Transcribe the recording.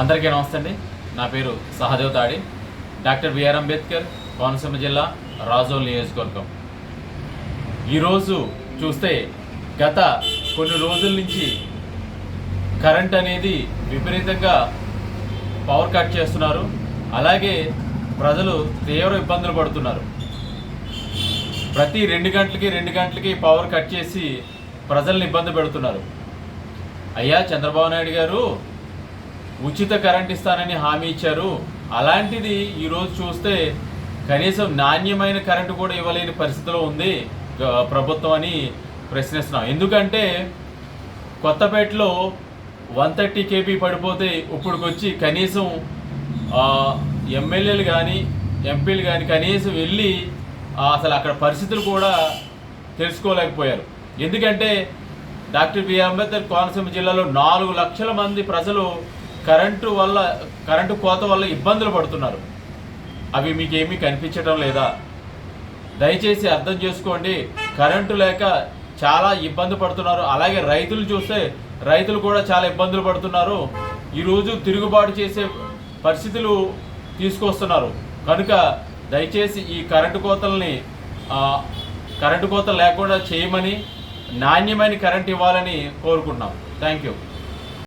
అందరికీ నమస్తే అండి. నా పేరు సహదేవ్ తాడి. డాక్టర్ బిఆర్ అంబేద్కర్ కోనసీమ జిల్లా రాజోల్ నియోజకవర్గం. ఈరోజు చూస్తే గత కొన్ని రోజుల నుంచి కరెంట్ అనేది విపరీతంగా పవర్ కట్ చేస్తున్నారు. అలాగే ప్రజలు తీవ్ర ఇబ్బందులు పడుతున్నారు. ప్రతి రెండు గంటలకి రెండు గంటలకి పవర్ కట్ చేసి ప్రజల్ని ఇబ్బంది పెడుతున్నారు. అయ్యా చంద్రబాబు నాయుడు గారు ఉచిత కరెంట్ ఇస్తానని హామీ ఇచ్చారు. అలాంటిది ఈరోజు చూస్తే కనీసం నాణ్యమైన కరెంటు కూడా ఇవ్వలేని పరిస్థితిలో ఉంది ప్రభుత్వం అని ప్రశ్నిస్తున్నాం. ఎందుకంటే కొత్తపేటలో వన్ థర్టీ కేపీ పడిపోతే ఇప్పుడుకొచ్చి కనీసం ఎమ్మెల్యేలు కానీ ఎంపీలు కానీ కనీసం వెళ్ళి అసలు అక్కడ పరిస్థితులు కూడా తెలుసుకోలేకపోయారు. ఎందుకంటే డాక్టర్ బిఆర్ అంబేద్కర్ కోనసీమ జిల్లాలో నాలుగు లక్షల మంది ప్రజలు కరెంటు వల్ల కరెంటు కోత వల్ల ఇబ్బందులు పడుతున్నారు. అవి మీకు కనిపించడం లేదా? దయచేసి అర్థం చేసుకోండి. కరెంటు లేక చాలా ఇబ్బంది పడుతున్నారు. అలాగే రైతులు చూస్తే రైతులు కూడా చాలా ఇబ్బందులు పడుతున్నారు. ఈరోజు తిరుగుబాటు చేసే పరిస్థితులు తీసుకొస్తున్నారు. కనుక దయచేసి ఈ కరెంటు కోతల్ని కరెంటు కోతలు లేకుండా చేయమని నాణ్యమైన కరెంట్ ఇవ్వాలని కోరుకుంటున్నాం. Thank you